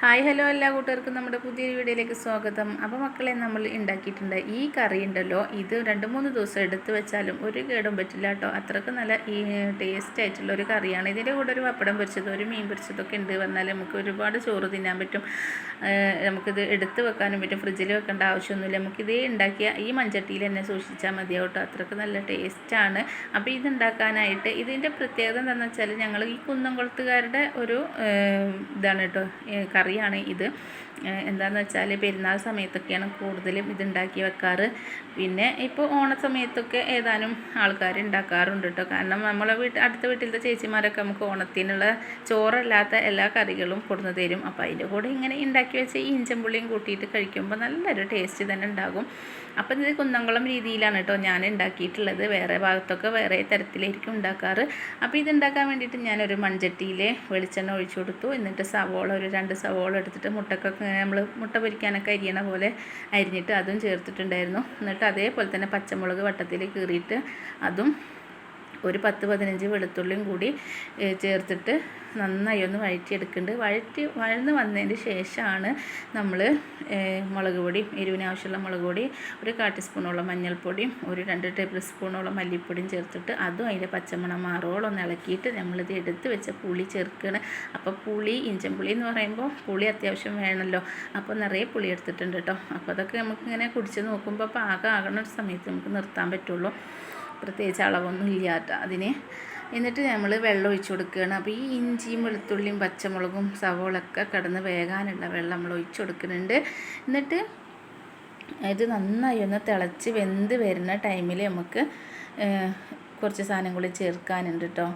Hi hello എല്ലാ കൂട്ടുകാർക്കും നമ്മുടെ പുതിയ വീഡിയോയിലേക്ക് സ്വാഗതം. അപ്പോൾ മക്കളെ നമ്മൾ ഉണ്ടാക്കിയിട്ടുണ്ട് ഈ കറി ഉണ്ടല്ലോ. ഇത് രണ്ട് മൂന്ന് ദിവസം എടുത്തു വെച്ചാലും ഒരു കേടും പറ്റില്ല കേട്ടോ. അത്രയ്ക്ക് നല്ല ഈ ടേസ്റ്റ് ആയിട്ടുള്ള ഒരു കറിയാണ്. ഇതിന്റെ കൂടെ ഒരു പപ്പടം പൊരിച്ചത് ഒരു മീൻ പൊരിച്ചതൊക്കെ ഉണ്ട് വന്നാൽ നമുക്ക് ഒരുപാട് ചോറ് തിന്നാൻ പറ്റും. നമുക്കിത് എടുത്ത് വെക്കാനും പറ്റും. ഫ്രിഡ്ജിൽ വെക്കേണ്ട ആവശ്യമൊന്നുമില്ല. നമുക്കിതേ ഉണ്ടാക്കിയ ഈ മൺചട്ടിയിൽ തന്നെ സൂക്ഷിച്ചാൽ മതിയാവും കേട്ടോ. അത്രയ്ക്ക് നല്ല ടേസ്റ്റാണ് അപ്പോൾ ഇത് ഉണ്ടാക്കാനായിട്ട് ഇതിന്റെ പ്രത്യേകത എന്താണെന്ന് വെച്ചാൽ ഞങ്ങൾ ഈ കുന്നംകുളത്തുകാരുടെ ഒരു ഇതാണ് കേട്ടോ കറി. കറിയാണ് ഇത്. എന്താണെന്ന് വെച്ചാൽ പെരുന്നാൾ സമയത്തൊക്കെയാണ് കൂടുതലും ഇതുണ്ടാക്കി വെക്കാറ്. പിന്നെ ഇപ്പോൾ ഓണ സമയത്തൊക്കെ ഏതാനും ആൾക്കാർ ഉണ്ടാക്കാറുണ്ട് കേട്ടോ കാരണം നമ്മളെ വീട്ടിൽ അടുത്ത വീട്ടിലത്തെ ചേച്ചിമാരൊക്കെ നമുക്ക് ഓണത്തിനുള്ള ചോറല്ലാത്ത എല്ലാ കറികളും കൊടുന്നു തരും. അപ്പോൾ അതിന്റെ കൂടെ ഇങ്ങനെ ഉണ്ടാക്കി വെച്ച ഈ ഇഞ്ചമ്പുള്ളിയും കൂട്ടിയിട്ട് കഴിക്കുമ്പോൾ നല്ലൊരു ടേസ്റ്റ് തന്നെ ഉണ്ടാകും അപ്പം ഇത് കുന്നംകുളം രീതിയിലാണ് കേട്ടോ ഞാൻ ഉണ്ടാക്കിയിട്ടുള്ളത് വേറെ ഭാഗത്തൊക്കെ വേറെ തരത്തിലായിരിക്കും ഉണ്ടാക്കാറ് അപ്പോൾ ഇത് ഉണ്ടാക്കാൻ വേണ്ടിയിട്ട് ഞാനൊരു മൺചട്ടിയിൽ വെളിച്ചെണ്ണ ഒഴിച്ചു കൊടുത്തു. എന്നിട്ട് സവോള ഒരു രണ്ട് സവോള എടുത്തിട്ട് മുട്ടക്കൊക്കെ നമ്മൾ മുട്ട പൊരിക്കാനൊക്കെ അരിയണ പോലെ അരിഞ്ഞിട്ട് അതും ചേർത്തിട്ടുണ്ടായിരുന്നു. എന്നിട്ട് അതേപോലെ തന്നെ പച്ചമുളക് വട്ടത്തിൽ കീറിയിട്ട് അതും ഒരു പത്ത് പതിനഞ്ച് വെളുത്തുള്ളിയും കൂടി ചേർത്തിട്ട് നന്നായി ഒന്ന് വഴറ്റിയെടുക്കുന്നുണ്ട്. വഴറ്റി വഴന്ന് വന്നതിന് ശേഷമാണ് നമ്മൾ മുളക് പൊടി എരിവിന് ആവശ്യമുള്ള മുളക് പൊടി ഒരു കാ ടീസ്പൂണോളം മഞ്ഞൾപ്പൊടിയും ഒരു രണ്ട് ടേബിൾ സ്പൂണോളം മല്ലിപ്പൊടിയും ചേർത്തിട്ട് അതും അതിന്റെ പച്ചമണം മാറോളം ഒന്ന് ഇളക്കിയിട്ട് നമ്മളിത് എടുത്ത് വെച്ച പുളി ചേർക്കുകയാണ് അപ്പോൾ പുളി ഇഞ്ചൻപുളി എന്ന് പറയുമ്പോൾ പുളി അത്യാവശ്യം വേണമല്ലോ. അപ്പോൾ നിറയെ പുളി എടുത്തിട്ടുണ്ട് കേട്ടോ. അപ്പോൾ അതൊക്കെ നമുക്കിങ്ങനെ കുടിച്ച് നോക്കുമ്പോൾ പാകം ഒരു സമയത്ത് നമുക്ക് നിർത്താൻ പറ്റുള്ളൂ. പ്രത്യേകിച്ച് അളവൊന്നും ഇല്ലാത്ത അതിന്. എന്നിട്ട് നമ്മൾ വെള്ളം ഒഴിച്ചു കൊടുക്കുകയാണ് അപ്പോൾ ഈ ഇഞ്ചിയും വെളുത്തുള്ളിയും പച്ചമുളകും സവോളൊക്കെ കിടന്ന് വേകാനുള്ള വെള്ളം നമ്മൾ ഒഴിച്ചു കൊടുക്കുന്നുണ്ട്. എന്നിട്ട് ഇത് നന്നായി ഒന്ന് തിളച്ച് വെന്ത് വരുന്ന ടൈമിൽ നമുക്ക് കുറച്ച് സാധനം കൂടി ചേർക്കാനുണ്ട് കേട്ടോ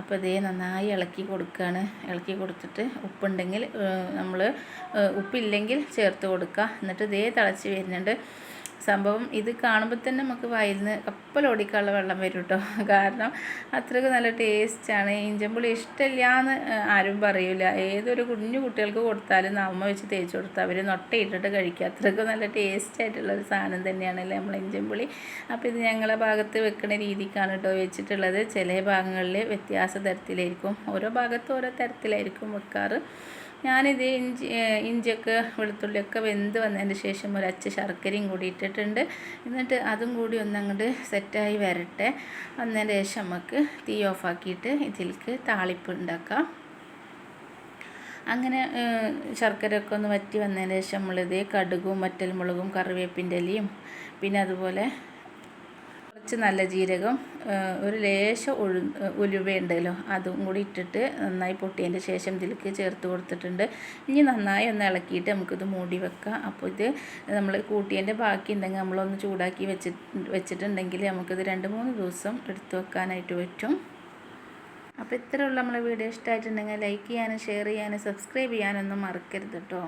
അപ്പോൾ ഇതേ നന്നായി ഇളക്കി കൊടുക്കുകയാണ് ഇളക്കി കൊടുത്തിട്ട് ഉപ്പുണ്ടെങ്കിൽ നമ്മൾ ഉപ്പില്ലെങ്കിൽ ചേർത്ത് കൊടുക്കുക എന്നിട്ട് ഇതേ തിളച്ച് വരുന്നുണ്ട്. സംഭവം ഇത് കാണുമ്പോൾ തന്നെ നമുക്ക് വായിൽ നിന്ന് കപ്പലോടിക്കാനുള്ള വെള്ളം വരും കേട്ടോ. കാരണം അത്രയ്ക്ക് നല്ല ടേസ്റ്റാണ് ഇഞ്ചമ്പുളി ഇഷ്ടമില്ല എന്ന് ആരും പറയില്ല ഏതൊരു കുഞ്ഞു കുട്ടികൾക്ക് കൊടുത്താലും നമ്മ വെച്ച് തേച്ച് കൊടുത്താൽ അവർ നൊട്ടയിട്ടിട്ട് കഴിക്കുക അത്രയ്ക്ക് നല്ല ടേസ്റ്റ് ആയിട്ടുള്ള ഒരു സാധനം തന്നെയാണല്ലേ നമ്മൾ ഇഞ്ചമ്പുളി അപ്പോൾ ഇത് ഞങ്ങളെ ഭാഗത്ത് വെക്കുന്ന രീതിക്കാണ് കേട്ടോ വെച്ചിട്ടുള്ളത്. ചില ഭാഗങ്ങളിൽ വ്യത്യാസ തരത്തിലായിരിക്കും. ഓരോ ഭാഗത്തും ഓരോ തരത്തിലായിരിക്കും വെക്കാറ്. ഞാനിത് ഇഞ്ചി ഇഞ്ചിയൊക്കെ വെളുത്തുള്ളിയൊക്കെ വെന്ത് വന്നതിന് ശേഷം ഒരു അച്ച് ശർക്കരയും കൂടി ഇട്ടിട്ടുണ്ട്. എന്നിട്ട് അതും കൂടി ഒന്ന് അങ്ങോട്ട് സെറ്റായി വരട്ടെ. വന്നതിന് ശേഷം നമുക്ക് തീ ഓഫാക്കിയിട്ട് ഇതിലേക്ക് താളിപ്പ് ഉണ്ടാക്കാം. അങ്ങനെ ശർക്കരയൊക്കെ ഒന്ന് വറ്റി വന്നതിന് ശേഷം നമ്മളിത് കടുകും മറ്റൽ മുളകും കറിവേപ്പിന്റെ ഇലയും പിന്നെ അതുപോലെ കുറച്ച് നല്ല ജീരകം ഒരു ലേശം ഒഴു ഉലുവയുണ്ടല്ലോ അതും കൂടി ഇട്ടിട്ട് നന്നായി പൊട്ടിയതിന്റെ ശേഷം ഇതിലേക്ക് ചേർത്ത് കൊടുത്തിട്ടുണ്ട്. ഇനി നന്നായി ഒന്ന് ഇളക്കിയിട്ട് നമുക്കിത് മൂടി വെക്കാം. അപ്പോൾ ഇത് നമ്മൾ കൂട്ടിയതിന്റെ ബാക്കി ഉണ്ടെങ്കിൽ നമ്മളൊന്ന് ചൂടാക്കി വെച്ച് വെച്ചിട്ടുണ്ടെങ്കിൽ നമുക്കിത് രണ്ട് മൂന്ന് ദിവസം എടുത്തു വെക്കാനായിട്ട് പറ്റും. അപ്പോൾ ഇത്രയുള്ള നമ്മളെ വീഡിയോ ഇഷ്ടമായിട്ടുണ്ടെങ്കിൽ ലൈക്ക് ചെയ്യാനും ഷെയർ ചെയ്യാനും സബ്സ്ക്രൈബ് ചെയ്യാനൊന്നും മറക്കരുത് കേട്ടോ.